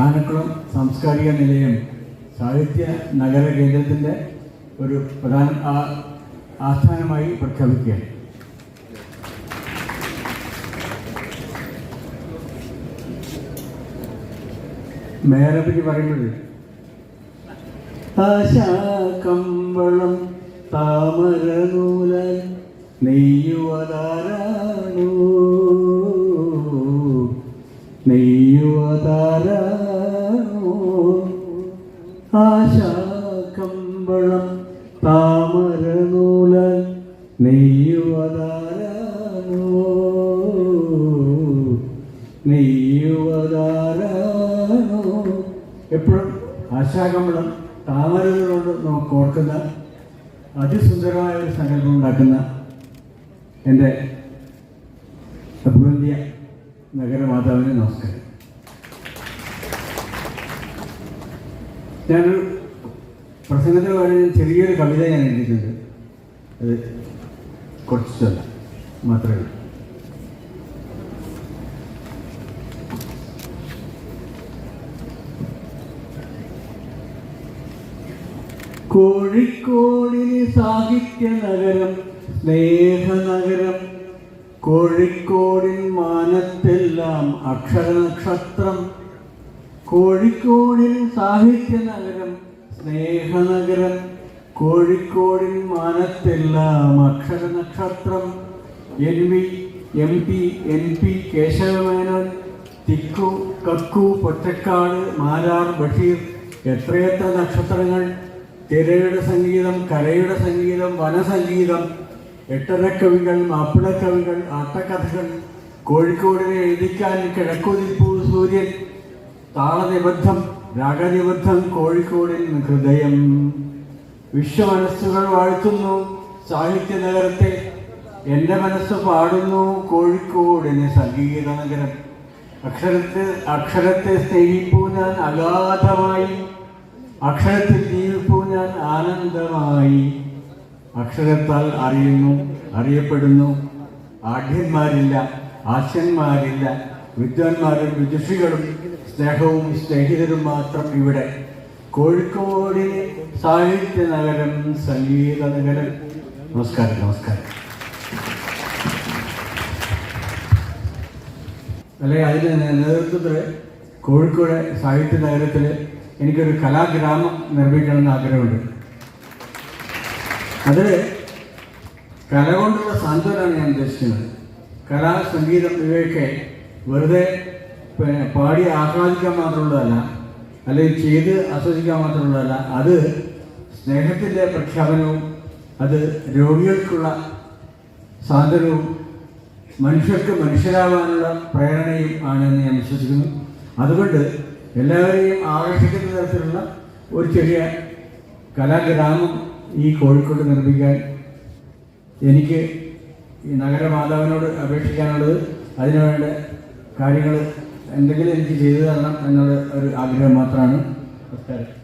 ആനക്കുളം സാംസ്കാരിക നിലയം സാഹിത്യ നഗര കേന്ദ്രത്തിന്റെ ഒരു പ്രധാന ആസ്ഥാനമായി പ്രഖ്യാപിക്കുകയാണ്. മേയറെ പറ്റി പറയുന്നത്? ആശാകമ്പളം താമരനൂലൻ നെയ്യുവതാരാണോ. ആശാകമ്പളം താമരനൂലൻ നെയ്യുവതാരോ നെയ്യുവതാരോ എപ്പോഴും ആശാകമ്പളം താമരകളോട് നമുക്ക് ഓർക്കുന്ന അതിസുന്ദരമായ ഒരു സങ്കല്പം ഉണ്ടാക്കുന്ന എന്റെ അഭിമന്യ നഗരമാതാവിന് നമസ്കാരം. ഞാനൊരു പ്രസംഗത്തിന് പറയുന്ന ചെറിയൊരു കവിത ഞാൻ എഴുതിയിട്ടുണ്ട്. അത് കുറച്ചല്ല ചൊല്ലാം മാത്രമേ കോഴിക്കോടിന് സാഹിത്യ നഗരം സ്നേഹനഗരം കോഴിക്കോടിൻ മാനത്തെല്ലാം അക്ഷരനക്ഷത്രം കോഴിക്കോടിൻ സാഹിത്യ നഗരം സ്നേഹനഗരം കോഴിക്കോടിൻ മാനത്തെല്ലാം അക്ഷരനക്ഷത്രം N V M P N P Kesavamenon Thikku Kakku Pottekkatt Marar Basheer എത്രയെത്ര നക്ഷത്രങ്ങൾ? തിരയുടെ സംഗീതം കരയുടെ സംഗീതം വനസംഗീതം എട്ടരക്കവികൾ മാപ്പിളക്കവികൾ ആട്ടക്കഥകൾ. കോഴിക്കോടിനെ എഴുതിക്കാൻ കിഴക്കുതിപ്പൂ സൂര്യൻ താളനിബദ്ധം രാഗനിബദ്ധം കോഴിക്കോടിൽ ഹൃദയം. വിശ്വമനസ്സുകൾ വാഴ്ത്തുന്നു സാഹിത്യ നഗരത്തെ എന്റെ മനസ്സ് പാടുന്നു കോഴിക്കോടിന് സംഗീത നഗരം അക്ഷരത്തെ അക്ഷരത്തെ സ്നേഹിപ്പൂ ഞാൻ അഗാധമായി അക്ഷരത്തിൽ ജീവിപ്പൂ ഞാൻ ആനന്ദമായി. അക്ഷരത്താൽ അറിയുന്നു അറിയപ്പെടുന്നു. ആഢ്യന്മാരില്ല ആശന്മാരില്ല. വിദ്വാൻമാരും വിദുഷികളും സ്നേഹവും സ്നേഹിതരും മാത്രം ഇവിടെ. കോഴിക്കോടിന് സാഹിത്യ നഗരം സംഗീത നഗരം. നമസ്കാരം നമസ്കാരം. അല്ലെ അതിന് നേതൃത്വത്തിൽ കോഴിക്കോട് സാഹിത്യ നഗരത്തിൽ എനിക്കൊരു കലാഗ്രാമം നിർമ്മിക്കണമെന്ന് ആഗ്രഹമുണ്ട്. അത് കല കൊണ്ടുള്ള സാന്ത്വനാണ് ഞാൻ ഉദ്ദേശിക്കുന്നത്. കലാ സംഗീതം ഇവയൊക്കെ വെറുതെ പാടി ആഹ്ലാദിക്കാൻ മാത്രമുള്ളതല്ല അല്ലെങ്കിൽ ചെയ്ത് ആസ്വദിക്കാൻ മാത്രമുള്ളതല്ല അത് സ്നേഹത്തിന്റെ പ്രഖ്യാപനവും അത് രോഗികൾക്കുള്ള സാന്ത്വനവും മനുഷ്യർക്ക് മനുഷ്യരാവാനുള്ള പ്രേരണയും ആണെന്ന് ഞാൻ വിശ്വസിക്കുന്നു. അതുകൊണ്ട് എല്ലാവരെയും ആകർഷിക്കുന്ന തരത്തിലുള്ള ഒരു ചെറിയ കലാഗ്രാമം ഈ കോഴിക്കോട് നിർമ്മിക്കാൻ എനിക്ക് ഈ നഗരമാതാവിനോട് അപേക്ഷിക്കാനുള്ളത്. അതിനുവേണ്ട കാര്യങ്ങൾ എന്തെങ്കിലും എനിക്ക് ചെയ്തു തരണം എന്നുള്ള ഒരു ആഗ്രഹം മാത്രമാണ്. നമസ്കാരം.